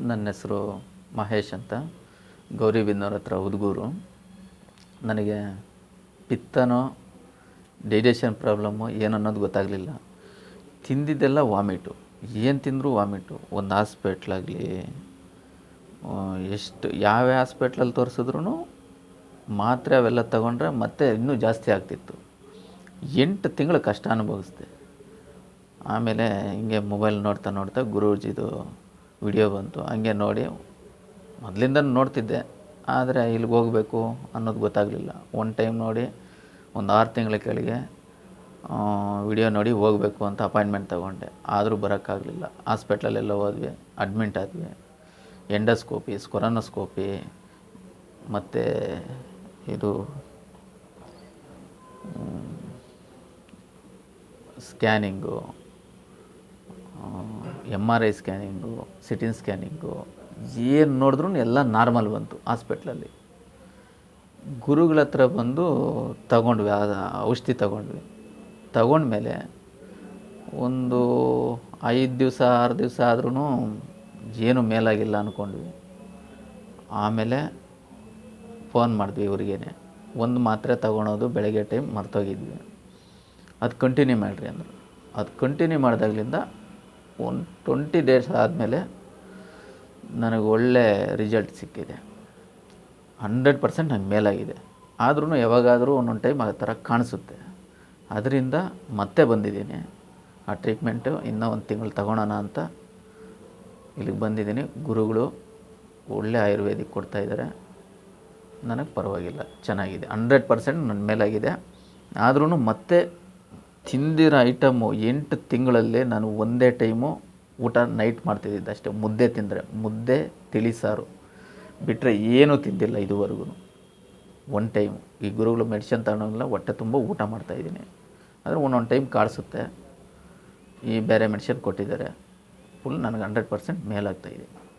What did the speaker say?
ನನ್ನ ಹೆಸರು ಮಹೇಶ್ ಅಂತ. ಗೌರಿಬಿದನೂರ ಹತ್ರ ಹುದುಗೂರು ನನಗೆ ಪಿತ್ತನೋ ಡೈಜೆಷನ್ ಪ್ರಾಬ್ಲಮ್ಮು ಏನನ್ನೋದು ಗೊತ್ತಾಗಲಿಲ್ಲ. ತಿಂದಿದ್ದೆಲ್ಲ ವಾಮಿಟು. ಏನು ತಿಂದರೂ ವಾಮಿಟು. ಒಂದು ಹಾಸ್ಪೆಟ್ಲಾಗಲಿ ಎಷ್ಟು, ಯಾವ ಹಾಸ್ಪೆಟ್ಲಲ್ಲಿ ತೋರಿಸಿದ್ರು ಮಾತ್ರೆ ಅವೆಲ್ಲ ತಗೊಂಡ್ರೆ ಮತ್ತೆ ಇನ್ನೂ ಜಾಸ್ತಿ ಆಗ್ತಿತ್ತು. ಎಂಟು ತಿಂಗಳು ಕಷ್ಟ ಅನುಭವಿಸ್ದೆ. ಆಮೇಲೆ ಹಿಂಗೆ ಮೊಬೈಲ್ ನೋಡ್ತಾ ನೋಡ್ತಾ ಗುರೂಜಿದು ವಿಡಿಯೋ ಬಂತು, ಹಂಗೆ ನೋಡಿ ಮೊದಲಿಂದ ನೋಡ್ತಿದ್ದೆ, ಆದರೆ ಇಲ್ಲಿಗೆ ಹೋಗಬೇಕು ಅನ್ನೋದು ಗೊತ್ತಾಗಲಿಲ್ಲ. ಒನ್ ಟೈಮ್ ನೋಡಿ, ಒಂದು ಆರು ತಿಂಗಳ ಕೆಳಗೆ ವಿಡಿಯೋ ನೋಡಿ ಹೋಗಬೇಕು ಅಂತ ಅಪಾಯಿಂಟ್ಮೆಂಟ್ ತೊಗೊಂಡೆ. ಆದರೂ ಬರೋಕ್ಕಾಗಲಿಲ್ಲ. ಹಾಸ್ಪಿಟ್ಲಲ್ಲೆಲ್ಲ ಹೋದ್ವಿ, ಅಡ್ಮಿಂಟ್ ಆದ್ವಿ. ಎಂಡೋಸ್ಕೋಪಿ ಸ್ಕೊರನೋಸ್ಕೋಪಿ ಮತ್ತು ಇದು scanning. M R I scanning ಸಿಟಿನ್ scanning ಏನು ನೋಡಿದ್ರೂ ಎಲ್ಲ ನಾರ್ಮಲ್ ಬಂತು ಹಾಸ್ಪಿಟ್ಲಲ್ಲಿ ಗುರುಗಳ ಹತ್ರ ಬಂದು ತಗೊಂಡ್ವಿ ಆ ಔಷಧಿ ತಗೊಂಡ್ವಿ. ತಗೊಂಡ್ಮೇಲೆ ಒಂದು ಐದು ದಿವಸ, ಆರು ದಿವಸ ಆದ್ರೂ ಏನು ಮೇಲಾಗಿಲ್ಲ ಅಂದ್ಕೊಂಡ್ವಿ ಆಮೇಲೆ ಫೋನ್ ಮಾಡಿದ್ವಿ ಇವ್ರಿಗೇನೆ. ಒಂದು ಮಾತ್ರೆ ತಗೊಳೋದು ಬೆಳಗ್ಗೆ ಟೈಮ್ ಮರ್ತೋಗಿದ್ವಿ. ಅದು ಕಂಟಿನ್ಯೂ ಮಾಡಿರಿ ಅಂದರು. ಅದು ಕಂಟಿನ್ಯೂ ಮಾಡಿದಾಗಲಿಂದ ಒಂದು ಟ್ವೆಂಟಿ ಡೇಸ್ ಆದಮೇಲೆ ನನಗೆ ಒಳ್ಳೆ ರಿಸಲ್ಟ್ ಸಿಕ್ಕಿದೆ. ಹಂಡ್ರೆಡ್ ಪರ್ಸೆಂಟ್ ನಂಗೆ ಮೇಲಾಗಿದೆ. ಆದ್ರೂ ಯಾವಾಗಾದರೂ ಒಂದೊಂದು ಟೈಮ್ ಆ ಥರ ಕಾಣಿಸುತ್ತೆ. ಅದರಿಂದ ಮತ್ತೆ ಬಂದಿದ್ದೀನಿ. ಆ ಟ್ರೀಟ್ಮೆಂಟು ಇನ್ನೂ ಒಂದು ತಿಂಗಳು ತಗೊಳೋಣ ಅಂತ ಇಲ್ಲಿಗೆ ಬಂದಿದ್ದೀನಿ. ಗುರುಗಳು ಒಳ್ಳೆ ಆಯುರ್ವೇದಿಕ್ ಕೊಡ್ತಾಯಿದ್ದಾರೆ ನನಗೆ ಪರವಾಗಿಲ್ಲ. ಚೆನ್ನಾಗಿದೆ. ಹಂಡ್ರೆಡ್ ಪರ್ಸೆಂಟ್ ನನ್ನ ಮೇಲಾಗಿದೆ. ಆದ್ರೂ ಮತ್ತೆ ತಿಂದಿರೋ ಐಟಮು ಎಂಟು ತಿಂಗಳಲ್ಲೇ ನಾನು ಒಂದೇ ಟೈಮು ಊಟ ನೈಟ್ ಮಾಡ್ತಿದ್ದಿದ್ದು ಅಷ್ಟೇ. ಮುದ್ದೆ ತಿಂದರೆ ಮುದ್ದೆ, ತಿಳಿ ಸಾರು. ಬಿಟ್ಟರೆ ಏನೂ ತಿಂದಿಲ್ಲ ಇದುವರೆಗೂ. ಒನ್ ಟೈಮ್ ಈ ಗುರುಗಳು ಮೆಡಿಷನ್ ತಗೊಳಂಗಿಲ್ಲ ಹೊಟ್ಟೆ ತುಂಬ ಊಟ ಮಾಡ್ತಾಯಿದ್ದೀನಿ ಆದರೆ ಒಂದೊಂದು ಟೈಮ್ ಕಾಡಿಸುತ್ತೆ. ಈ ಬೇರೆ ಮೆಡಿಷನ್ ಕೊಟ್ಟಿದ್ದಾರೆ. ಫುಲ್ ನನಗೆ ಹಂಡ್ರೆಡ್ ಪರ್ಸೆಂಟ್ ಮೇಲಾಗ್ತಾಯಿದೆ